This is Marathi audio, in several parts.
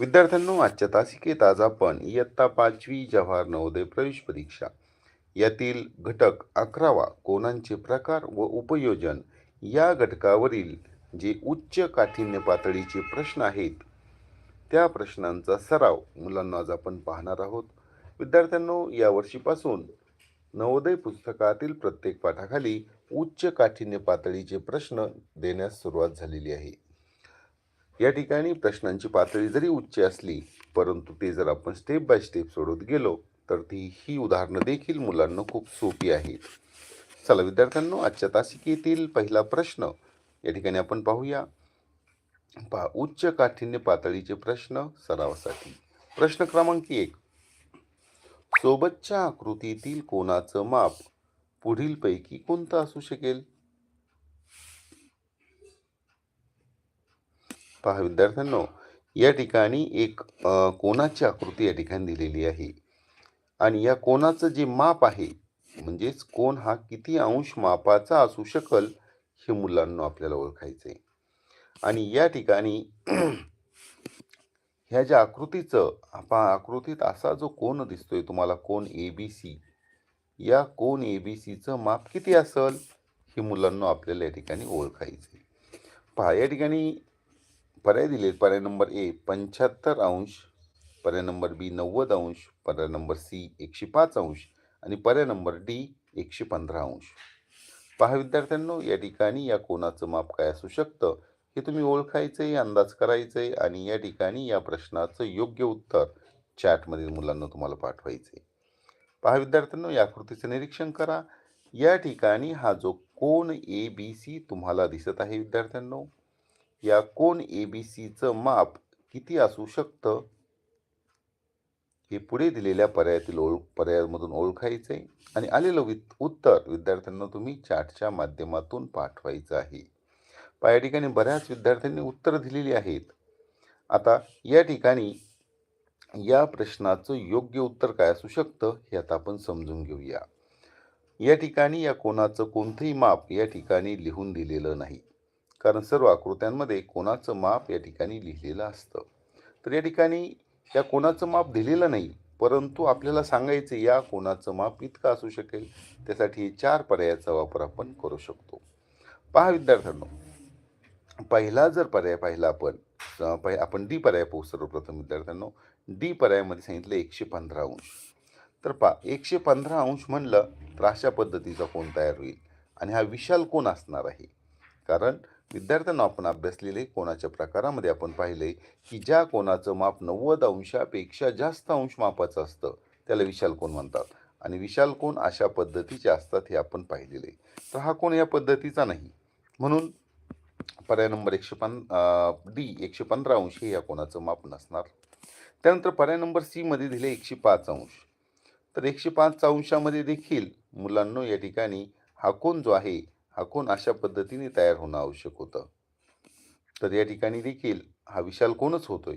विद्यार्थ्यांनो आजच्या तासिकेत आज आपण इयत्ता पाचवी जवाहर नवोदय प्रवेश परीक्षा. यातील घटक अकरावा कोणांचे प्रकार व उपयोजन या घटकावरील जे उच्च काठिण्य पातळीचे प्रश्न आहेत त्या प्रश्नांचा सराव मुलांना आज आपण पाहणार आहोत. विद्यार्थ्यांनो या वर्षीपासून नवोदय पुस्तकातील प्रत्येक पाठाखाली उच्च काठिण्य पातळीचे प्रश्न देण्यास सुरुवात झालेली आहे. या ठिकाणी प्रश्नांची पातळी जरी उच्च असली परंतु ते जर आपण स्टेप बाय स्टेप सोडत गेलो तर ती ही उदाहरणं देखील मुलांना खूप सोपी आहेत. चला विद्यार्थ्यांनो आजच्या तासिकेतील पहिला प्रश्न या ठिकाणी आपण पाहूया. पा उच्च काठिण्य पातळीचे प्रश्न सरावासाठी. प्रश्न क्रमांक एक. सोबतच्या आकृतीतील कोणाचं माप पुढीलपैकी कोणतं असू शकेल? पहा विद्यार्थ्यांनो या ठिकाणी एक कोणाची आकृती या ठिकाणी दिलेली आहे? आणि या कोणाचं जे माप आहे म्हणजेच कोण हा किती अंश मापाचा असू शकल हे मुलांना आपल्याला ओळखायचं आहे आणि या ठिकाणी ह्या ज्या आकृतीचं आपण आकृतीत असा जो कोण दिसतोय तुम्हाला कोण ए बी सी या कोण ए बी सीचं माप किती असेल हे मुलांना आपल्याला या ठिकाणी ओळखायचं आहे पहा या ठिकाणी पर्याय दिलेत. पर्याय नंबर ए पंच्याहत्तर अंश. पर्याय नंबर बी नव्वद अंश. पर्याय नंबर सी एकशे पाच अंश. आणि पर्याय नंबर डी एकशे पंधरा अंश. पहा विद्यार्थ्यांनो या ठिकाणी या कोणाचं माप काय असू शकतं? हे तुम्ही ओळखायचं आहे अंदाज करायचं आहे आणि या ठिकाणी या प्रश्नाचं योग्य उत्तर चॅटमधील मुलांना तुम्हाला पाठवायचं आहे पहा विद्यार्थ्यांनो या आकृतीचं निरीक्षण करा. या ठिकाणी हा जो कोण ए बी सी तुम्हाला दिसत आहे विद्यार्थ्यांनो या कोण ए बी सीचं माप किती असू शकतं? हे पुढे दिलेल्या पर्यायातील ओळ पर्यायामधून ओळखायचं आहे आणि आलेलं वित उत्तर विद्यार्थ्यांना तुम्ही चॅटच्या माध्यमातून पाठवायचं आहे. पहा या ठिकाणी बऱ्याच विद्यार्थ्यांनी उत्तरं दिलेली आहेत. आता या ठिकाणी या प्रश्नाचं योग्य उत्तर काय असू शकतं हे आता आपण समजून घेऊया. या ठिकाणी या कोणाचं कोणतंही माप या ठिकाणी लिहून दिलेलं नाही. कारण सर्व आकृत्यांमध्ये कोणाचं माप या ठिकाणी लिहिलेलं असतं. तर या ठिकाणी या कोणाचं माप दिलेलं नाही परंतु आपल्याला सांगायचं या कोणाचं माप इतकं असू शकेल त्यासाठी चार पर्यायाचा वापर आपण करू शकतो. पहा विद्यार्थ्यांनो पहिला जर पर्याय पाहिला आपण पहि आपण डी पर्याय पाहू सर्वप्रथम विद्यार्थ्यांनो. डी पर्यायामध्ये सांगितलं एकशे पंधरा अंश. तर पहा एकशे पंधरा अंश म्हणलं तर अशा पद्धतीचा कोण तयार होईल? आणि हा विशाल कोण असणार आहे? कारण विद्यार्थ्यांना आपण अभ्यासलेले कोणाच्या प्रकारामध्ये आपण पाहिले की ज्या कोणाचं माप नव्वद अंशापेक्षा जास्त अंश मापाचं असतं त्याला विशाल कोण म्हणतात. आणि विशाल कोण अशा पद्धतीचे असतात हे आपण पाहिलेले. तर हा कोण या पद्धतीचा नाही. म्हणून पर्याय नंबर एकशे पन डी एकशे पंधरा अंश हे या कोणाचं माप नसणार. त्यानंतर पर्याय नंबर सीमध्ये दिले एकशे पाच अंश. तर एकशे पाच अंशामध्ये देखील मुलांनो या ठिकाणी हा कोण जो आहे हा कोण अशा पद्धतीने तयार होणं आवश्यक होतं. तर या ठिकाणी देखील हा विशाल कोणच होतोय?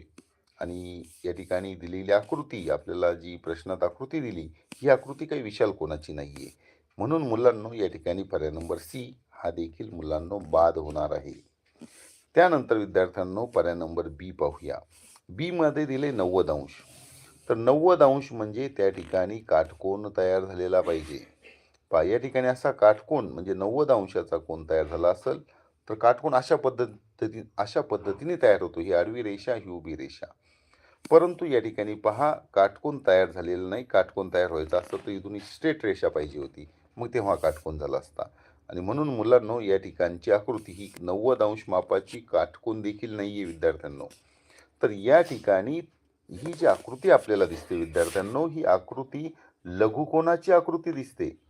आणि या ठिकाणी दिलेली आकृती आपल्याला जी प्रश्नात आकृती दिली ही आकृती काही विशाल कोणाची नाही आहे म्हणून मुलांनो या ठिकाणी पर्याय नंबर सी हा देखील मुलांनो बाद होणार आहे. त्यानंतर विद्यार्थ्यांनो पर्याय नंबर बी पाहूया. बीमध्ये दिले नव्वद अंश. तर नव्वद अंश म्हणजे त्या ठिकाणी काटकोण तयार झालेला पाहिजे. पहा या ठिकाणी असा काटकोण म्हणजे नव्वद अंशाचा कोण तयार झाला असेल तर काटकोण अशा पद्धती अशा पद्धतीने तयार होतो. ही आडवी रेषा ही उभी रेषा. परंतु या ठिकाणी पहा काटकोण तयार झालेलं नाही. काटकोण तयार व्हायचा असतं तर इथून स्ट्रेट रेषा पाहिजे होती. मग तेव्हा काटकोण झाला असता. आणि म्हणून मुलांनो या ठिकाणची आकृती ही नव्वद अंश मापाची काटकोण देखील नाही आहे विद्यार्थ्यांनो. तर या ठिकाणी ही जी आकृती आपल्याला दिसते विद्यार्थ्यांनो ही आकृती लघुकोणाची आकृती दिसते.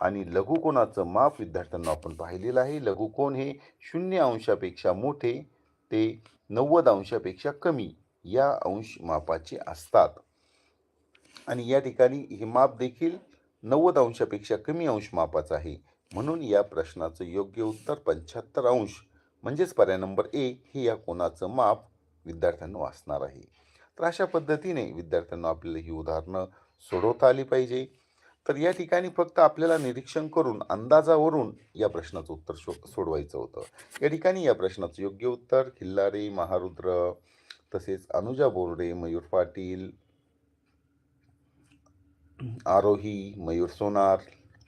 आणि लघुकोणाचं माप विद्यार्थ्यांना आपण पाहिलेलं आहे. लघुकोण हे? शून्य अंशापेक्षा मोठे ते नव्वद अंशापेक्षा कमी या अंश मापाचे असतात. आणि या ठिकाणी हे माप देखील नव्वद अंशापेक्षा कमी अंश मापाचं आहे. म्हणून या प्रश्नाचं योग्य उत्तर पंच्याहत्तर अंश. म्हणजेच पर्याय नंबर ए हे या कोणाचं माप विद्यार्थ्यांना असणार आहे. तर अशा पद्धतीने विद्यार्थ्यांना आपल्याला ही उदाहरणं सोडवता आली पाहिजे. तर या ठिकाणी फक्त आपल्याला निरीक्षण करून अंदाजावरून या प्रश्नाचं उत्तर शो सोडवायचं होतं. या ठिकाणी या प्रश्नाचं योग्य उत्तर खिल्लारे महारुद्र तसेच अनुजा बोर्डे मयूर पाटील आरोही मयूर सोनार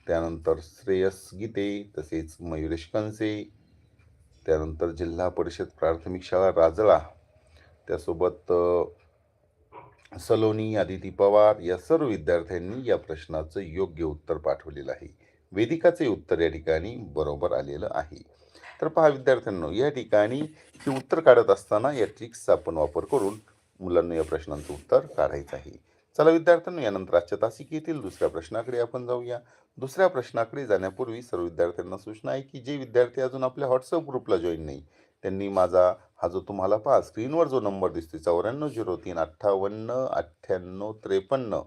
त्यानंतर श्रेयस गीते तसेच मयुरेश कनसे त्यानंतर जिल्हा परिषद प्राथमिक शाळा राजळा त्यासोबत सलोनी आदिती पवार या सर्व विद्यार्थ्यांनी या प्रश्नाचं योग्य उत्तर पाठवलेलं आहे. वेदिकाचे उत्तर या ठिकाणी बरोबर आलेलं आहे. तर पहा विद्यार्थ्यांनो या ठिकाणी हे उत्तर काढत असताना या ट्रिक्सचा आपण वापर करून मुलांना या प्रश्नांचं उत्तर काढायचं आहे. चला विद्यार्थ्यांनो यानंतर आजच्या तासिकेतील दुसऱ्या प्रश्नाकडे आपण जाऊया. दुसऱ्या प्रश्नाकडे जाण्यापूर्वी सर्व विद्यार्थ्यांना सूचना आहे की जे विद्यार्थी अजून आपल्या व्हॉट्सअप ग्रुपला जॉईन नाही त्यांनी माझा हा जो तुम्हाला पहा स्क्रीनवर जो नंबर दिसतो चौऱ्याण्णव झिरो तीन अठ्ठावन्न अठ्ठ्याण्णव त्रेपन्न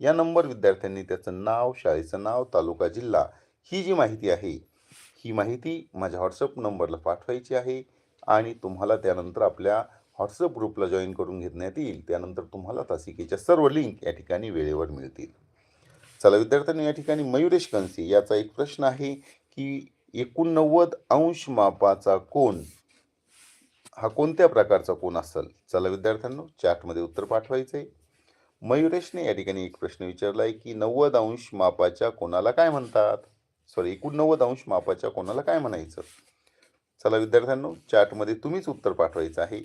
या नंबर विद्यार्थ्यांनी त्याचं नाव शाळेचं नाव तालुका जिल्हा ही जी माहिती आहे ही माहिती माझ्या व्हॉट्सअप नंबरला पाठवायची आहे आणि तुम्हाला त्यानंतर आपल्या व्हॉट्सअप ग्रुपला जॉईन करून घेण्यात येईल. त्यानंतर तुम्हाला तासिकेच्या सर्व लिंक या ठिकाणी वेळेवर मिळतील. चला विद्यार्थ्यांनी या ठिकाणी मयुरेश कंसी याचा एक प्रश्न आहे की एकोणनव्वद अंश मापाचा कोण हा कोणत्या प्रकारचा कोण असेल? चला विद्यार्थ्यांनो चॅटमध्ये उत्तर पाठवायचे. मयुरेशने या ठिकाणी एक प्रश्न विचारला आहे की नव्वद अंश मापाच्या कोणाला काय म्हणतात? सॉरी एकूण नव्वद अंश मापाच्या कोणाला काय म्हणायचं? चला विद्यार्थ्यांनो चॅटमध्ये तुम्हीच उत्तर पाठवायचं आहे.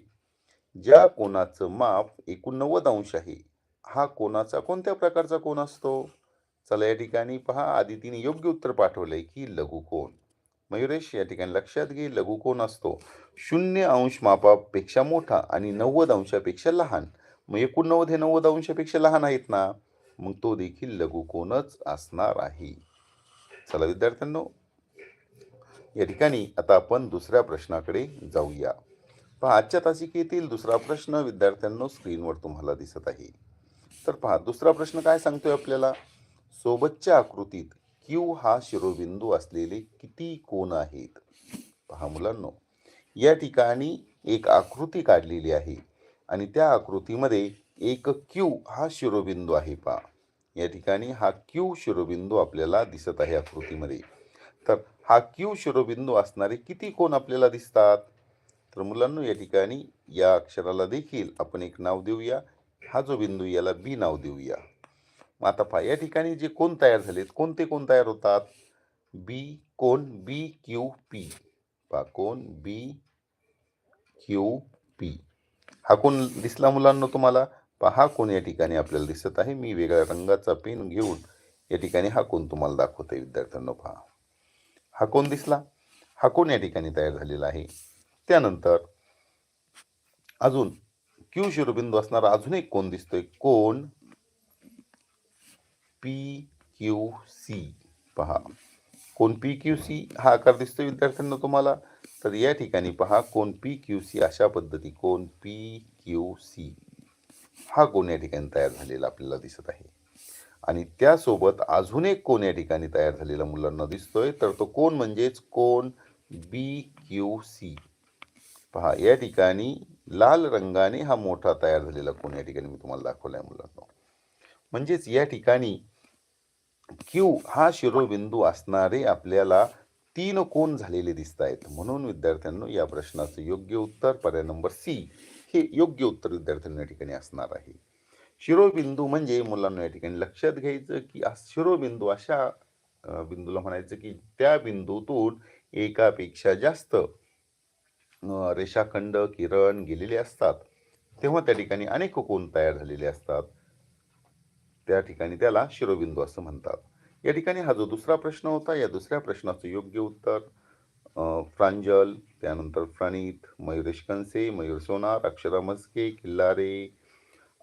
ज्या कोणाचं माप एकोणनव्वद अंश आहे हा कोणाचा कोणत्या प्रकारचा कोण असतो? चला या ठिकाणी पहा. आदितीने योग्य उत्तर पाठवलंय की लघुकोण मयुरेश या ठिकाणी लक्षात घे लघुकोन असतो? शून्य अंश मापापेक्षा मोठा आणि नव्वद अंशापेक्षा लहान. मग एकोणनव्वद हे नव्वद अंशापेक्षा लहान आहेत ना? मग तो देखील लघुकोणच असणार आहे. चला विद्यार्थ्यांनो या ठिकाणी आता आपण दुसऱ्या प्रश्नाकडे जाऊया. पहा आजच्या तासिकेतील दुसरा प्रश्न विद्यार्थ्यांनो स्क्रीनवर तुम्हाला दिसत आहे. तर पहा दुसरा प्रश्न काय सांगतोय आपल्याला? सोबतच्या आकृतीत क्यू हा शिरोबिंदू असलेले किती कोण आहेत? पहा मुलांनो या ठिकाणी एक आकृती काढलेली आहे आणि त्या आकृतीमध्ये एक क्यू हा शिरोबिंदू आहे पहा. या ठिकाणी हा क्यू शिरोबिंदू आपल्याला दिसत आहे आकृतीमध्ये. तर हा क्यू शिरोबिंदू असणारे किती कोण आपल्याला दिसतात? तर मुलांनो या ठिकाणी या अक्षराला देखील आपण एक नाव देऊया. हा जो बिंदू याला बी नाव देऊया. मग आता पहा या ठिकाणी जे कोण तयार झालेत कोणते कोण तयार होतात? बी कोण? बी क्यू पी पहा कोण? बी क्यू पी हा कोण दिसला मुलांना तुम्हाला? पहा हा कोण या ठिकाणी आपल्याला दिसत आहे? मी वेगळ्या रंगाचा पेन घेऊन या ठिकाणी हा कोण तुम्हाला दाखवते विद्यार्थ्यांना पहा. हा कोण दिसला? हा कोण या ठिकाणी तयार झालेला आहे? त्यानंतर अजून क्यू शिरोबिंदू असणारा अजून एक कोण दिसतोय? कोण? P Q C. पहा. कोण पी क्यू सी? हा आकार दिसतोय विद्यार्थ्यांना तुम्हाला? तर या ठिकाणी पहा कोण पी क्यू सी अशा पद्धती कोण पी क्यू सी. हा कोण या ठिकाणी तयार झालेला आपल्याला दिसत आहे. आणि त्यासोबत अजून एक कोण या ठिकाणी तयार झालेला मुलांना दिसतोय तर तो कोण म्हणजेच कोण बी क्यू सी. पहा या ठिकाणी लाल रंगाने हा मोठा तयार झालेला कोण या ठिकाणी मी तुम्हाला दाखवलाय मुलांना. म्हणजेच या ठिकाणी क्यू हा शिरोबिंदू असणारे आपल्याला तीन कोण झालेले दिसत आहेत म्हणून विद्यार्थ्यांनो या प्रश्नाचं योग्य उत्तर पर्याय नंबर सी हे योग्य उत्तर विद्यार्थ्यांना या ठिकाणी असणार आहे. शिरोबिंदू म्हणजे मुलांना या ठिकाणी लक्षात घ्यायचं की शिरोबिंदू अशा बिंदूला म्हणायचं की त्या बिंदूतून एकापेक्षा जास्त रेषाखंड किरण गेलेले असतात. तेव्हा त्या ठिकाणी अनेक कोण तयार झालेले असतात. त्या ठिकाणी त्याला शिरोबिंदू असं म्हणतात. या ठिकाणी हा जो दुसरा प्रश्न होता या दुसऱ्या प्रश्नाचं योग्य उत्तर प्रांजल त्यानंतर प्रणीत मयुरेश कंसे मयूर सोनार अक्षरा मस्के किल्लारे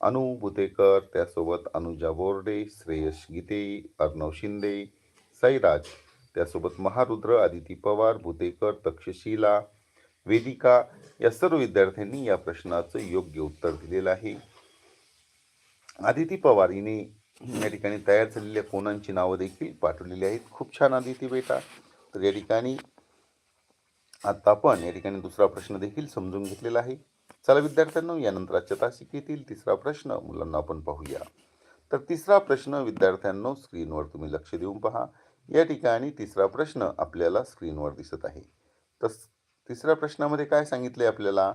अनु भुतेकर त्यासोबत अनुजा बोर्डे श्रेयश गीते अर्णव शिंदे साईराज त्यासोबत महारुद्र आदिती पवार भुतेकर तक्षशिला वेदिका या सर्व विद्यार्थ्यांनी या प्रश्नाचं योग्य उत्तर दिलेलं आहे. आदिती पवार हिने या ठिकाणी तयार झालेल्या कोणांची नावं देखील पाठवलेली आहेत. खूप छान आदिती बेटा. तर या ठिकाणी आता आपण या ठिकाणी दुसरा प्रश्न देखील समजून घेतलेला आहे. चला विद्यार्थ्यांनो यानंतर आजच्या तासिकेतील तिसरा प्रश्न मुलांना आपण पाहूया. तर तिसरा प्रश्न विद्यार्थ्यांनो स्क्रीनवर तुम्ही लक्ष देऊन पहा. या ठिकाणी तिसरा प्रश्न आपल्याला स्क्रीनवर दिसत आहे. तर तिसऱ्या प्रश्नामध्ये काय सांगितले आपल्याला?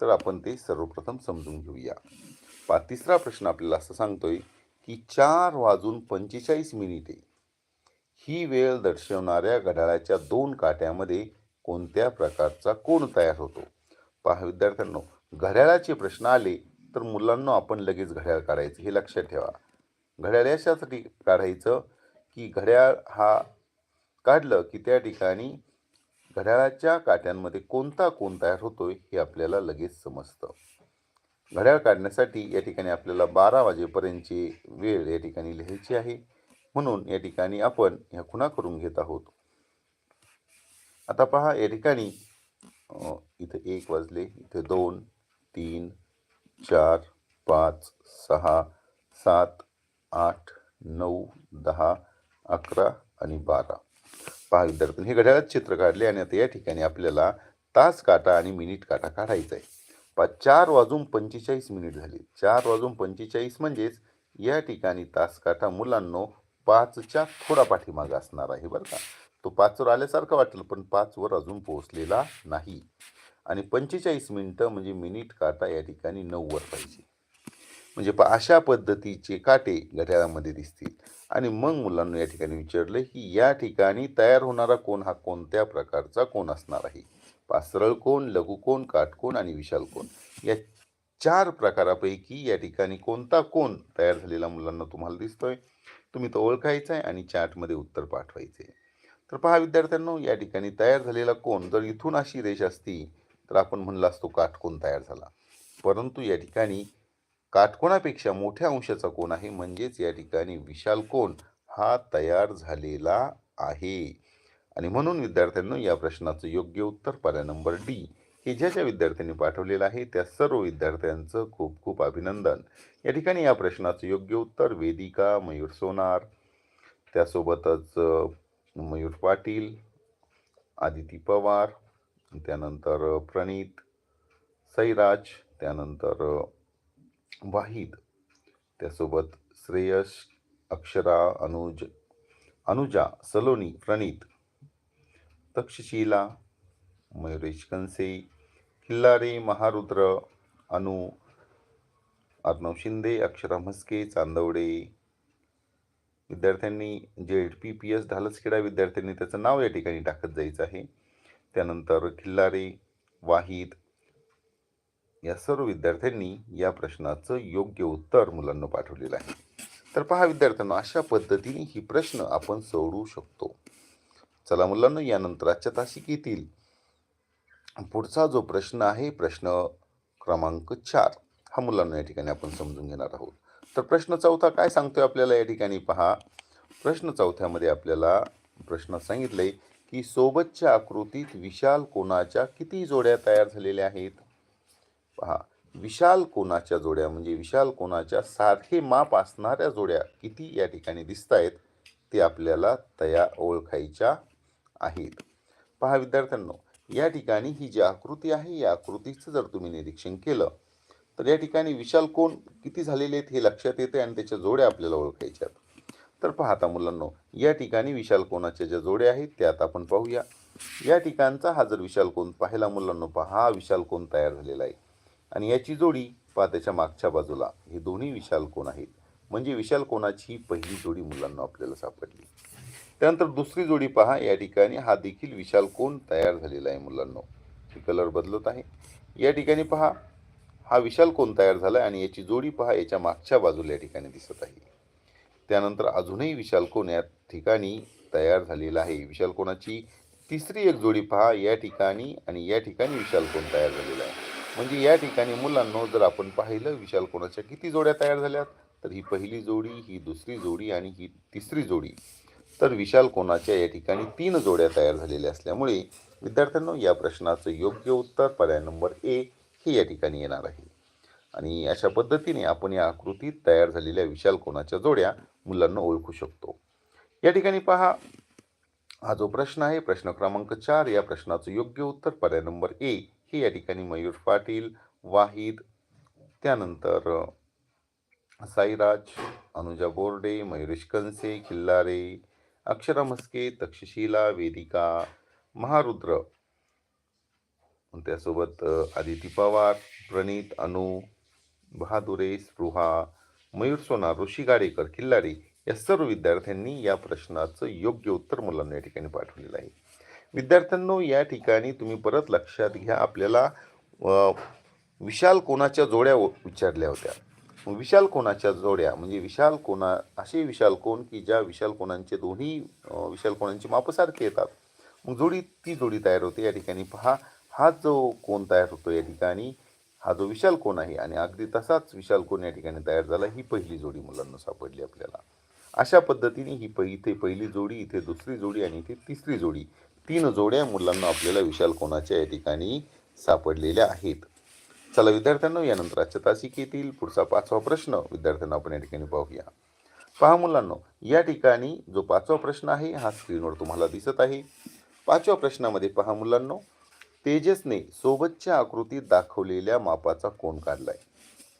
तर आपण ते सर्वप्रथम समजून घेऊया. पा तिसरा प्रश्न आपल्याला असं सांगतोय की चार वाजून पंचेचाळीस मिनिटे. ही वेळ दर्शवणाऱ्या घड्याळाच्या दोन काट्यामध्ये कोणत्या प्रकारचा कोण तयार होतो? पहा विद्यार्थ्यांनो घड्याळाचे प्रश्न आले तर मुलांना आपण लगेच घड्याळ काढायचं हे लक्षात ठेवा. घड्याळ याच्यासाठी काढायचं की घड्याळ हा काढलं की त्या ठिकाणी घड्याळाच्या काट्यांमध्ये कोणता कोण तयार होतोय हे आपल्याला लगेच समजतं. घड्याळ काढण्यासाठी या ठिकाणी आपल्याला बारा वाजेपर्यंतची वेळ या ठिकाणी लिहायची आहे. म्हणून या ठिकाणी आपण ह्या खुणा करून घेत आहोत. आता पहा या ठिकाणी इथं इथे एक वाजले इथे दोन तीन चार पाच सहा सात आठ नऊ दहा अकरा आणि बारा. पहा विद्यार्थ्यांनी हे घड्याळात चित्र काढले आणि आता या ठिकाणी आपल्याला तास काटा आणि मिनिट काटा काढायचा आहे. पा चार वाजून पंचेचाळीस मिनिट झाली. चार वाजून पंचेचाळीस म्हणजेच या ठिकाणी तासकाठा मुलांनो पाचच्या थोडा पाठीमागा असणार आहे बरं का. तो पाचवर आल्यासारखं वाटेल पण पाचवर अजून पोहोचलेला नाही. आणि पंचेचाळीस मिनटं म्हणजे मिनिट काटा या ठिकाणी नऊवर पाहिजे. म्हणजे प अशा पद्धतीचे काटे घड्याळामध्ये दिसतील. आणि मग मुलांना या ठिकाणी विचारलं की या ठिकाणी तयार होणारा कोण हा कोणत्या प्रकारचा कोण असणार आहे? सरळ कोण लघुकोण काटकोण आणि विशाल कोण? या चार प्रकारापैकी या ठिकाणी कोणता कोण तयार झालेला मुलांना तुम्हाला दिसतोय? तुम्ही तो ओळखायचा आहे आणि चॅटमध्ये उत्तर पाठवायचे तर पहा विद्यार्थ्यांनो या ठिकाणी तयार झालेला कोण जर इथून अशी रेष असती तर आपण म्हणला असतो काटकोण तयार झाला. परंतु या ठिकाणी काटकोणापेक्षा मोठ्या अंशाचा कोण आहे? म्हणजेच या ठिकाणी विशाल कोण हा तयार झालेला आहे. आणि म्हणून विद्यार्थ्यांना या प्रश्नाचं योग्य उत्तर पर्याय नंबर डी हे ज्या ज्या विद्यार्थ्यांनी पाठवलेलं आहे त्या सर्व विद्यार्थ्यांचं खूप खूप अभिनंदन. या ठिकाणी या प्रश्नाचं योग्य उत्तर वेदिका मयूर सोनार त्यासोबतच मयूर पाटील आदिती पवार त्यानंतर प्रणीत सैराज त्यानंतर वाहिद त्यासोबत श्रेयस अक्षरा अनुज अनुजा सलोनी प्रणीत तक्षशिला मयुरेश कनसे किल्लारे महारुद्र अनु अर्णव शिंदे अक्षरा म्हस्के चांदवडे. विद्यार्थ्यांनी जे पी पी एस ढालसखेडा विद्यार्थ्यांनी त्याचं नाव या ठिकाणी टाकत जायचं आहे. त्यानंतर खिल्लारे वाहिद या सर्व विद्यार्थ्यांनी या प्रश्नाचं योग्य उत्तर मुलांना पाठवलेलं आहे. तर पहा विद्यार्थ्यांना अशा पद्धतीने ही प्रश्न आपण सोडवू शकतो. चला मुलांना यानंतर आजच्या तासिकेतील पुढचा जो प्रश्न आहे प्रश्न क्रमांक चार. हा मुलांना या ठिकाणी आपण समजून घेणार आहोत. तर प्रश्न चौथा काय सांगतोय आपल्याला या ठिकाणी? पहा. प्रश्न चौथ्यामध्ये आपल्याला प्रश्न सांगितलंय की सोबतच्या आकृतीत विशाल कोणाच्या किती जोड्या तयार झालेल्या आहेत? पहा. विशाल कोणाच्या जोड्या म्हणजे विशाल कोणाच्या सारखे माप असणाऱ्या जोड्या किती या ठिकाणी दिसत आहेत ते आपल्याला तया ओळखायच्या आहेत. पहा विद्यार्थ्यांनो या ठिकाणी ही जी आकृती आहे या आकृतीचं जर तुम्ही निरीक्षण केलं तर या ठिकाणी विशाल कोण किती झालेले आहेत हे लक्षात येते आणि त्याच्या जोड्या आपल्याला ओळखायच्या तर पाहता मुलांनो या ठिकाणी विशाल कोणाच्या ज्या जोड्या आहेत त्या आता आपण पाहूया. या ठिकाणचा हा जर विशाल कोण पाहिला मुलांनो पहा हा विशाल कोण तयार झालेला आहे. आणि याची जोडी पहा त्याच्या मागच्या बाजूला हे दोन्ही विशाल कोण आहेत. म्हणजे विशाल कोणाची ही पहिली जोडी मुलांना आपल्याला सापडली. त्यानंतर दुसरी जोडी पहा. या ठिकाणी हा देखील विशाल कोण तयार झालेला आहे मुलांनो. कलर बदलत आहे. या ठिकाणी पहा. हा विशाल कोण तयार झाला आणि याची जोडी पहा. याच्या मागच्या बाजूला या ठिकाणी दिसत आहे. त्यानंतर अजूनही विशाल कोण या ठिकाणी तयार झालेला आहे. विशाल कोणाची? तिसरी एक जोडी पहा. या ठिकाणी आणि या ठिकाणी विशाल कोण तयार झालेला आहे. म्हणजे या ठिकाणी मुलांना जर आपण पाहिलं विशाल कोणाच्या किती जोड्या तयार झाल्यात तर ही पहिली जोडी ही दुसरी जोडी आणि ही तिसरी जोडी. तर विशाल कोणाच्या या ठिकाणी तीन जोड्या तयार झालेल्या असल्यामुळे विद्यार्थ्यांनो या प्रश्नाचं योग्य उत्तर पर्याय नंबर ए हे या ठिकाणी येणार आहे. आणि अशा पद्धतीने आपण या आकृतीत तयार झालेल्या विशाल कोणाच्या जोड्या मुलांना ओळखू शकतो. या ठिकाणी पहा हा जो प्रश्न आहे प्रश्न क्रमांक चार या प्रश्नाचं योग्य उत्तर पर्याय नंबर ए हे या ठिकाणी मयूर पाटील वाहिद त्यानंतर साईराज अनुजा बोर्डे मयुरेश कंसे खिल्लारे अक्षरमस्के तक्षशिला वेदिका महारुद्र. त्यासोबत आदिती पवार प्रणित अनु बहादुरे स्पृहा मयूर सोना ऋषी गाडेकर किल्लारी या सर्व विद्यार्थ्यांनी या प्रश्नाचं योग्य उत्तर मुलांना या ठिकाणी पाठवलेलं आहे. विद्यार्थ्यांनो या ठिकाणी तुम्ही परत लक्षात घ्या आपल्याला विशाल कोणाच्या जोड्या विचारल्या होत्या? विशाल कोणाच्या जोड्या? म्हणजे विशाल कोणा असे विशाल कोण की ज्या विशाल कोणांचे दोन्ही विशाल कोणांचे मापसारखे येतात. मग जोडी ती जोडी तयार होते या ठिकाणी. पहा हा जो कोण तयार होतो या ठिकाणी हा जो विशाल कोण आहे? आणि अगदी तसाच विशाल कोण या ठिकाणी तयार झाला ही पहिली जोडी मुलांना सापडली आपल्याला. अशा पद्धतीने ही पहि इथे पहिली जोडी इथे दुसरी जोडी आणि इथे तिसरी जोडी तीन जोड्या मुलांना आपल्याला विशाल कोणाच्या या ठिकाणी सापडलेल्या आहेत. चला विद्यार्थ्यांनो यानंतर आजच्या तासिकेतील पुढचा पाचवा प्रश्न विद्यार्थ्यांना आपण या ठिकाणी पाहूया. पहा मुलांनो या ठिकाणी जो पाचवा प्रश्न आहे हा स्क्रीनवर तुम्हाला दिसत आहे. पाचव्या प्रश्नामध्ये पहा मुलांनो तेजसने सोबतच्या आकृतीत दाखवलेल्या मापाचा कोण काढलाय.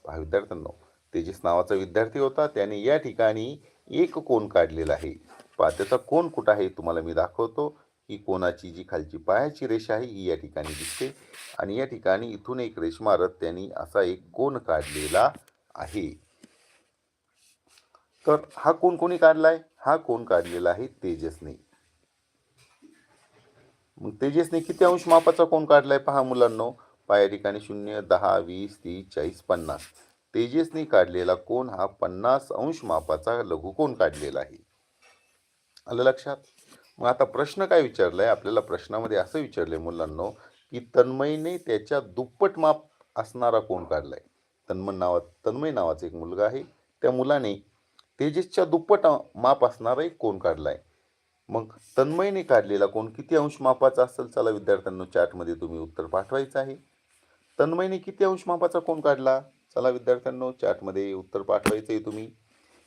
पहा विद्यार्थ्यांनो तेजस नावाचा विद्यार्थी होता त्याने या ठिकाणी एक कोण काढलेला आहे. पहा त्याचा कोण कुठं आहे तुम्हाला मी दाखवतो. ही कोणाची जी खालची पायाची रेषा आहे ही या ठिकाणी दिसते. आणि या ठिकाणी इथून एक रेष मारत त्यांनी असा एक कोण काढलेला आहे. तर हा कोण कोणी काढलाय? हा कोण काढलेला आहे तेजसने. मग तेजसने किती अंश मापाचा कोण काढलाय पहा मुलांनो? पाया ठिकाणी शून्य दहा वीस तीस चाळीस पन्नास. तेजसने काढलेला कोण हा पन्नास अंश मापाचा लघुकोण काढलेला आहे. आलं लक्षात? मग आता प्रश्न काय विचारलाय? आपल्याला प्रश्नामध्ये असं विचारलंय मुलांनो की तन्मयने त्याच्या दुप्पट माप असणारा कोण काढलाय? तन्मय नावा तन्मय नावाचा एक मुलगा आहे. त्या मुलाने तेजसच्या दुप्पट माप असणारा एक कोण काढलाय? मग तन्मयने काढलेला कोण किती अंश मापाचा असेल? चला विद्यार्थ्यांनो चॅटमध्ये तुम्ही उत्तर पाठवायचं आहे. तन्मयने किती अंश मापाचा कोण काढला? चला विद्यार्थ्यांनो चॅटमध्ये उत्तर पाठवायचं आहे तुम्ही.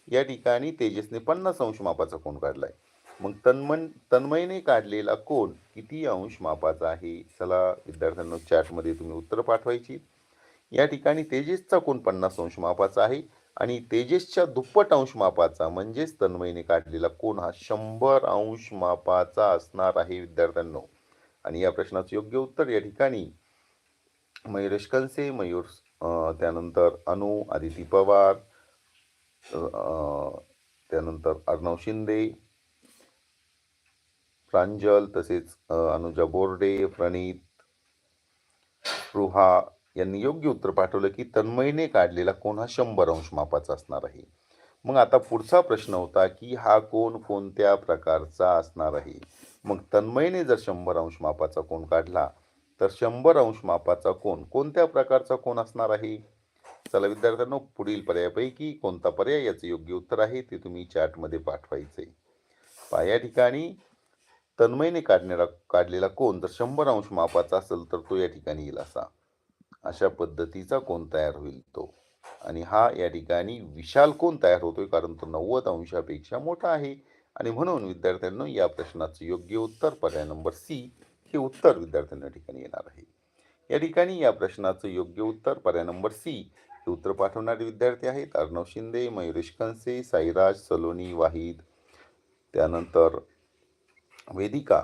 या ठिकाणी तेजसने पन्नास अंश मापाचा कोण काढलाय? मग तन्मन तन्मयने काढलेला कोण किती अंश मापाचा आहे? चला विद्यार्थ्यांना चॅटमध्ये तुम्ही उत्तर पाठवायची. या ठिकाणी तेजसचा कोण पन्नास अंश मापाचा आहे आणि तेजसच्या दुप्पट अंश मापाचा म्हणजेच तन्मयने काढलेला कोण हा शंभर अंश मापाचा असणार आहे विद्यार्थ्यांनो. आणि या प्रश्नाचं योग्य उत्तर या ठिकाणी. मयुरेश कनसे मयूर त्यानंतर अनु आदिती पवार त्यानंतर अर्णव शिंदे प्रांजल तसेच अनुजा बोर्डे प्रणीत स्पृहा यांनी योग्य उत्तर पाठवलं की तन्मयने काढलेला कोण हा शंभर अंश मापाचा असणार आहे. मग आता पुढचा प्रश्न होता की हा कोण कोणत्या प्रकारचा असणार आहे? मग तन्मयने जर शंभर अंश मापाचा कोण काढला तर शंभर अंश मापाचा कोण कोणत्या प्रकारचा कोण असणार आहे? चला विद्यार्थ्यांनो पुढील पर्यायापैकी कोणता पर्याय याचं योग्य उत्तर आहे ते तुम्ही चॅटमध्ये पाठवायचे पहा या ठिकाणी तन्मयने काढणारा काढलेला कोण? जर शंभर अंश मापाचा असेल तर तो या ठिकाणी येईल असा. अशा पद्धतीचा कोण तयार होईल तो? आणि हा या ठिकाणी विशाल कोण तयार होतोय? कारण तो नव्वद अंशापेक्षा मोठा आहे. आणि म्हणून विद्यार्थ्यांना या प्रश्नाचं योग्य उत्तर पर्याय नंबर सी हे उत्तर विद्यार्थ्यांना ठिकाणी येणार आहे. या ठिकाणी या प्रश्नाचं योग्य उत्तर पर्याय नंबर सी हे उत्तर पाठवणारे विद्यार्थी आहेत. अर्णव शिंदे मयुरेश कंसे साईराज सलोनी वाहिद. त्यानंतर वेदिका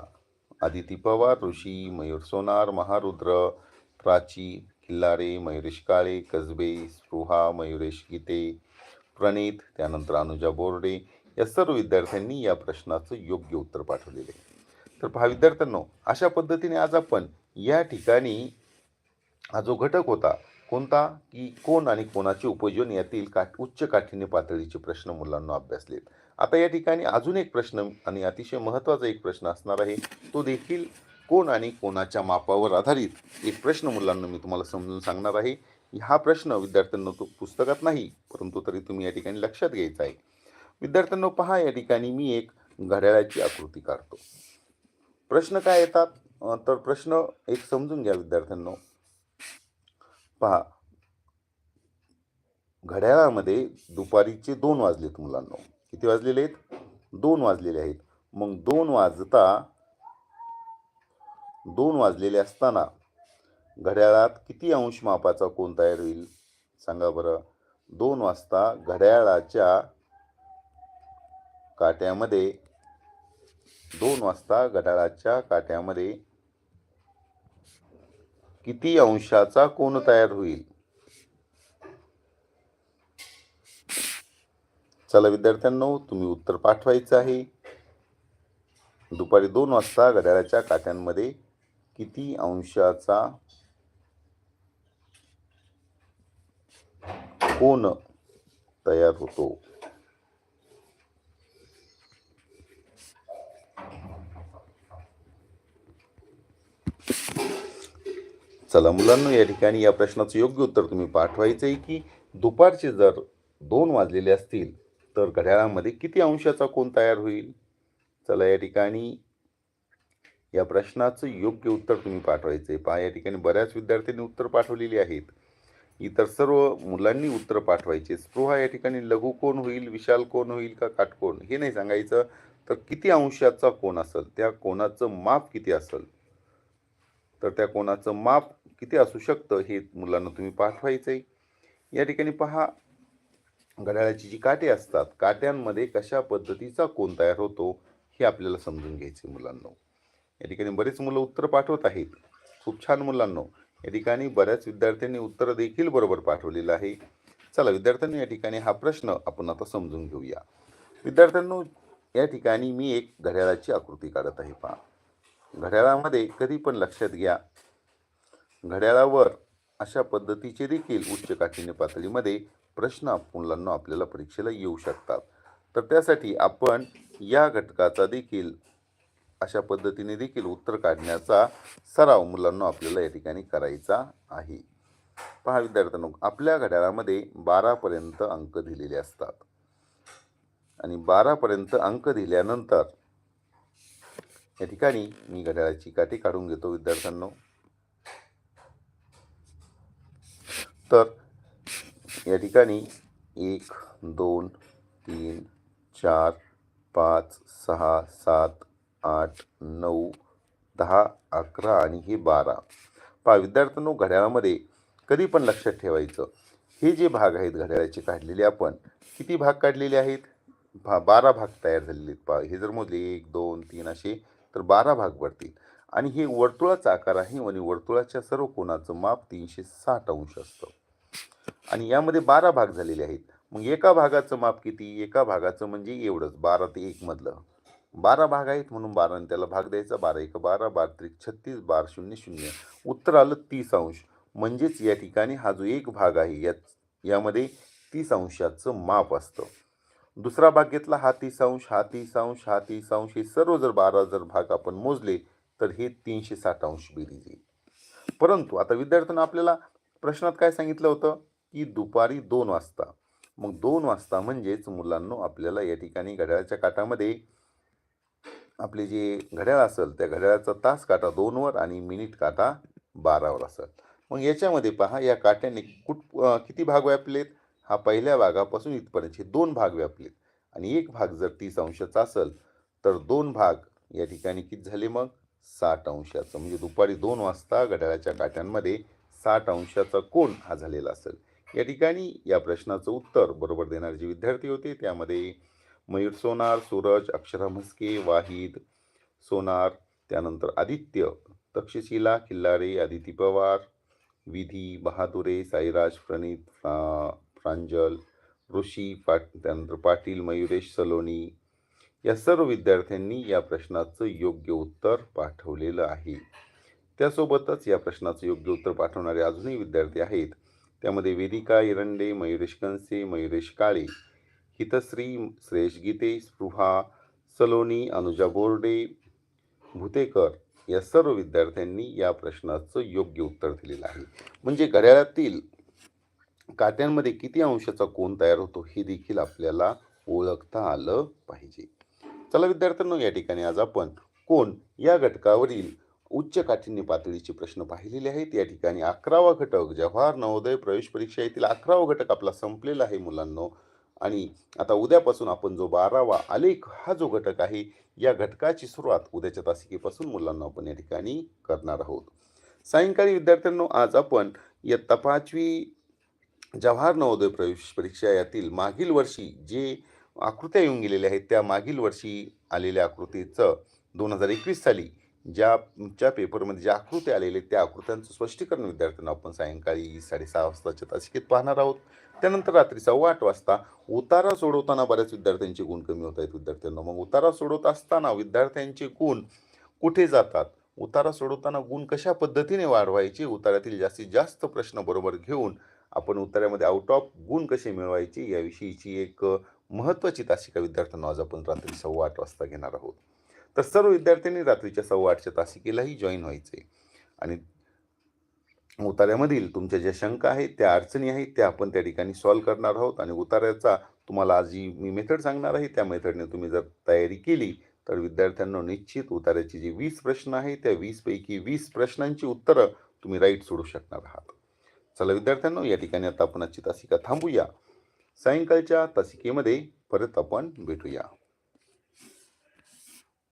आदिती पवार ऋषी मयूर सोनार महारुद्र प्राची किल्लारे मयुरेश काळे कसबे स्पृहा मयुरेश गीते प्रणित त्यानंतर अनुजा बोर्डे या सर्व विद्यार्थ्यांनी या प्रश्नाचं योग्य उत्तर पाठवलेले तर पहा विद्यार्थ्यांनो अशा पद्धतीने आज आपण या ठिकाणी हा जो घटक होता कोणता की कोण आणि कोणाचे उपयोजन यातील काठ उच्च काठिण्य पातळीचे प्रश्न मुलांना अभ्यासलेत. आता या ठिकाणी अजून एक प्रश्न आणि अतिशय महत्त्वाचा एक प्रश्न असणार आहे. तो देखील कोण आणि कोणाच्या मापावर आधारित? एक प्रश्न मुलांना मी तुम्हाला समजून सांगणार आहे. हा प्रश्न विद्यार्थ्यांना तो पुस्तकात नाही परंतु तरी तुम्ही या ठिकाणी लक्षात घ्यायचा आहे. विद्यार्थ्यांना पहा या ठिकाणी मी एक घड्याळाची आकृती काढतो. प्रश्न काय येतात? तर प्रश्न एक समजून घ्या विद्यार्थ्यांना. पहा. घड्याळामध्ये दुपारीचे दोन वाजलेत मुलांना. किती वाजलेले आहेत? दोन वाजलेले आहेत. मग दोन वाजता दोन वाजलेले असताना घड्याळात किती अंश मापाचा कोण तयार होईल? सांगा बरं. दोन वाजता घड्याळाच्या काट्यामध्ये दोन वाजता घड्याळाच्या काट्यामध्ये किती अंशाचा कोण तयार होईल? चला विद्यार्थ्यांनो तुम्ही उत्तर पाठवायचं आहे. दुपारी दोन वाजता घड्याळाच्या काट्यांमध्ये किती अंशाचा कोण तयार होतो? चला मुलांनो या ठिकाणी या प्रश्नाचं योग्य उत्तर तुम्ही पाठवायचं आहे की दुपारचे जर दोन वाजलेले असतील तर घड्याळामध्ये किती अंशाचा कोण तयार होईल? चला या ठिकाणी. या प्रश्नाचं योग्य उत्तर तुम्ही पाठवायचं. आहे पहा या ठिकाणी बऱ्याच विद्यार्थ्यांनी उत्तर पाठवलेली आहेत. इतर सर्व मुलांनी उत्तर पाठवायचे. स्पृहा या ठिकाणी लघु कोण होईल विशाल कोण होईल का काटकोण हे नाही सांगायचं. तर किती अंशाचा कोण असेल? त्या कोणाचं माप किती असेल? तर त्या कोणाचं माप किती असू शकतं हे मुलांना तुम्ही पाठवायचं आहे या ठिकाणी पहा घड्याळाची जी काटे असतात काट्यांमध्ये कशा पद्धतीचा कोण तयार होतो हे आपल्याला समजून घ्यायचे मुलांना. या ठिकाणी बरेच मुलं उत्तर पाठवत आहेत. खूप छान मुलांनो. या ठिकाणी बऱ्याच विद्यार्थ्यांनी उत्तर देखील बरोबर पाठवलेलं आहे. चला विद्यार्थ्यांनी या ठिकाणी हा प्रश्न आपण आता समजून घेऊया. विद्यार्थ्यांनो या ठिकाणी मी एक घड्याळाची आकृती काढत आहे पहा. घड्याळामध्ये कधी पण लक्षात घ्या घड्याळावर अशा पद्धतीचे देखील उच्च काठिण्य पातळीमध्ये प्रश्न आप- मुलांना आपल्याला परीक्षेला येऊ शकतात. तर त्यासाठी आपण या घटकाचा देखील अशा पद्धतीने देखील उत्तर काढण्याचा सराव मुलांना आपल्याला या ठिकाणी करायचा आहे. पहा विद्यार्थ्यांनो आपल्या घड्याळामध्ये बारापर्यंत अंक दिलेले असतात. आणि बारापर्यंत अंक दिल्यानंतर या ठिकाणी मी घड्याळाची काठी काढून घेतो विद्यार्थ्यांनो. तर या ठिकाणी एक दोन तीन चार पाच सहा सात आठ नऊ दहा अकरा आणि हे बारा. पहा विद्यार्थ्यांनो घड्याळामध्ये कधी पण लक्षात ठेवायचं. हे जे भाग आहेत घड्याळाचे काढलेले आपण किती भाग काढलेले आहेत? भा बारा भाग तयार झालेले आहेत. पहा हे जर मोजले एक दोन तीन असे तर बारा भाग पडतील. आणि हे वर्तुळाचा आकार आहे आणि वर्तुळाच्या सर्व कोणाचं माप तीनशे साठ अंश असतं. आणि यामध्ये बारा भाग झालेले आहेत. मग एका भागाचं माप किती? एका भागाचं म्हणजे एवढंच. बारा ते एक मधलं. बारा भाग आहेत म्हणून बाराने त्याला भाग द्यायचा. बारा एक बारा बार त्रिक छत्तीस बार शून्य शून्य. उत्तर आलं तीस अंश. म्हणजेच या ठिकाणी हा जो एक भाग आहे या यामध्ये तीस अंशाचं माप असतं. दुसरा भाग घेतला हा तीस अंश हा तीस अंश हा तीस अंश. हे सर्व जर बारा जर भाग आपण मोजले तर हे तीनशे साठ अंश बेरीज येईल. परंतु आता विद्यार्थ्यांना आपल्याला प्रश्नात काय सांगितलं होतं? की दुपारी दोन वाजता. मग दोन वाजता म्हणजेच मुलांनो आपल्याला या ठिकाणी घड्याळाच्या काटामध्ये आपले जे घड्याळ असेल त्या घड्याळाचा तास काटा दोनवर आणि मिनिट काटा बारावर असेल. मग याच्यामध्ये पहा या काट्याने कुठ किती भाग व्यापलेत? हा पहिल्या भागापासून इथपर्यंतचे दोन भाग व्यापलेत. आणि एक भाग जर तीस अंशाचा असेल तर दोन भाग या ठिकाणी किती झाले मग? साठ अंशाचं. म्हणजे दुपारी दोन वाजता घड्याळाच्या काट्यांमध्ये साठ अंशाचा कोण हा झालेला असेल. या ठिकाणी या प्रश्नाचं उत्तर बरोबर देणारे जे विद्यार्थी होते त्यामध्ये मयूर सोनार सूरज अक्षरा म्हस्के वाहिद सोनार त्यानंतर आदित्य तक्षशिला किल्लारे आदिती पवार विधी बहादुरे साईराज प्रणित फ्रा प्रांजल ऋषी पाट त्यानंतर पाटील मयुरेश सलोनी या सर्व विद्यार्थ्यांनी या प्रश्नाचं योग्य उत्तर पाठवलेलं आहे. त्यासोबतच या प्रश्नाचं योग्य उत्तर पाठवणारे अजूनही विद्यार्थी आहेत त्यामध्ये वेदिका एरंडे मयुरेश कंसे मयुरेश काळे हितश्री श्रेष गीते स्पृहा सलोनी अनुजा बोर्डे भुतेकर या सर्व विद्यार्थ्यांनी या प्रश्नाचं योग्य उत्तर दिलेलं आहे. म्हणजे घड्याळातील काट्यांमध्ये किती अंशाचा कोण तयार होतो हे देखील आपल्याला ओळखता आलं पाहिजे. चला विद्यार्थ्यांनो या ठिकाणी आज आपण कोण या घटकावरील उच्च काठिण्य पातळीचे प्रश्न पाहिलेले आहेत. या ठिकाणी अकरावा घटक जवाहर नवोदय प्रवेश परीक्षा येथील अकरावा घटक आपला संपलेला आहे मुलांनो. आणि आता उद्यापासून आपण जो बारावा आलेख हा जो घटक आहे या घटकाची सुरुवात उद्याच्या तासिकेपासून मुलांना आपण या ठिकाणी करणार आहोत. सायंकाळी विद्यार्थ्यांनो आज आपण इयत्ता पाचवी जवाहर नवोदय प्रवेश परीक्षा यातील मागील वर्षी जे आकृत्या येऊन गेलेल्या आहेत त्या मागील वर्षी आलेल्या आकृतीचं दोन हजार एकवीस साली ज्याच्या पेपरमध्ये ज्या आकृत्या आलेले आहेत त्या आकृत्यांचं स्पष्टीकरण विद्यार्थ्यांना आपण सायंकाळी साडेसहा वाजताच्या तासिकेत पाहणार आहोत. त्यानंतर रात्री सव्वा आठ वाजता उतारा सोडवताना बऱ्याच विद्यार्थ्यांचे गुण कमी होत आहेत विद्यार्थ्यांना. मग उतारा सोडवत असताना विद्यार्थ्यांचे गुण कुठे जातात? उतारा सोडवताना गुण कशा पद्धतीने वाढवायचे? उतारातील जास्तीत जास्त प्रश्न बरोबर घेऊन आपण उतार्यामध्ये आउट ऑफ गुण कसे मिळवायचे? याविषयीची एक महत्त्वाची तासिका विद्यार्थ्यांना आज आपण रात्री सव्वा आठ वाजता घेणार आहोत. तर सर्व विद्यार्थ्यांनी रात्रीच्या सव्वा आठच्या तासिकेलाही जॉईन व्हायचे. आणि उतार्यामधील तुमच्या ज्या शंका आहेत त्या अडचणी आहेत त्या आपण त्या ठिकाणी सॉल्व्ह करणार आहोत. आणि उतार्याचा तुम्हाला आज जी मी मेथड सांगणार आहे. त्या मेथडने तुम्ही जर तयारी केली तर विद्यार्थ्यांना निश्चित उतार्याची जी वीस प्रश्न आहे त्या वीसपैकी वीस प्रश्नांची उत्तरं तुम्ही राईट सोडू शकणार आहात. चला विद्यार्थ्यांनो या ठिकाणी आता आपण आजची तासिका थांबूया. सायंकाळच्या तासिकेमध्ये परत आपण भेटूया.